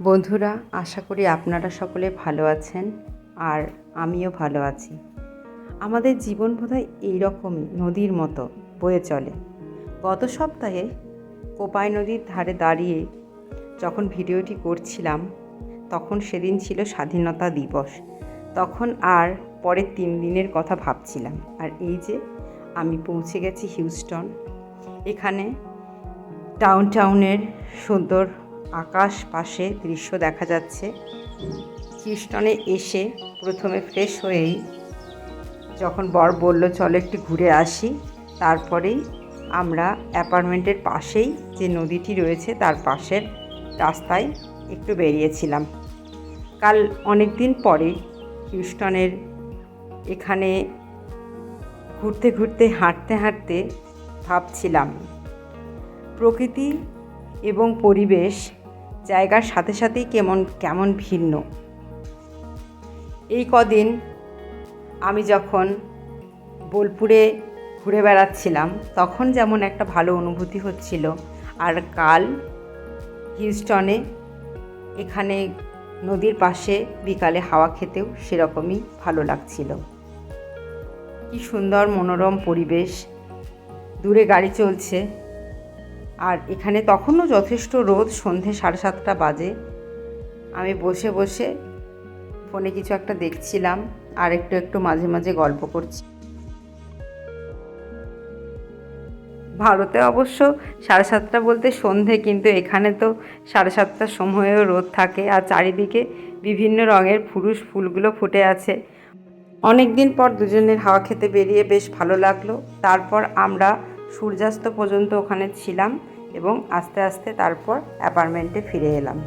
বন্ধুরা, আশা করি আপনারা সকলে ভালো আছেন আর আমিও ভালো আছি। আমাদের জীবন বোধহয় এইরকমই, নদীর মতো বয়ে চলে। গত সপ্তাহে কোপাই নদীর ধারে দাঁড়িয়ে যখন ভিডিওটি করছিলাম, তখন সেদিন ছিল স্বাধীনতা দিবস। তখন আর পরের তিন দিনের কথা ভাবছিলাম। আর এই যে, আমি পৌঁছে গেছি হিউস্টন। এখানে টাউন টাউনের সুন্দর আকাশ পাশে দৃশ্য দেখা যাচ্ছে। হিউস্টনে এসে প্রথমে ফ্রেশ হয়েই যখন বর বলল, চলো একটু ঘুরে আসি। তারপরেই আমরা অ্যাপার্টমেন্টের পাশেই যে নদীটি রয়েছে, তার পাশের রাস্তায় একটু বেরিয়েছিলাম। কাল অনেক দিন পরে হিউস্টনের এখানে ঘুরতে ঘুরতে, হাঁটতে হাঁটতে ভাবছিলাম। প্রকৃতি এবং পরিবেশ জায়গার সাথে সাথেই কেমন কেমন ভিন্ন। এই কদিন আমি যখন বোলপুরে ঘুরে বেড়াচ্ছিলাম, তখন যেমন একটা ভালো অনুভূতি হচ্ছিল। আর কাল হিউস্টনে এখানে নদীর পাশে বিকালে হাওয়া খেতেও সেরকমই ভালো লাগছিল। কি সুন্দর মনোরম পরিবেশ। দূরে গাড়ি চলছে। আর এখানে তখনও যথেষ্ট রোদ, সন্ধে সাড়ে সাতটা বাজে। আমি বসে বসে ফোনে কিছু একটা দেখছিলাম, আর একটু একটু মাঝে মাঝে গল্প করছি। ভারতে অবশ্য সাড়ে সাতটা বলতে সন্ধে, কিন্তু এখানে তো সাড়ে সাতটার সময়েও রোদ থাকে, আর চারিদিকে বিভিন্ন রঙের ফুরুষ ফুলগুলো ফুটে আছে। অনেক দিন পর দুজনের হাওয়া খেতে বেরিয়ে বেশ ভালো লাগল। তারপর আমরা সূর্যাস্ত পর্যন্ত ওখানে ছিলাম এবং আস্তে আস্তে তারপর অ্যাপার্টমেন্টে ফিরে এলাম।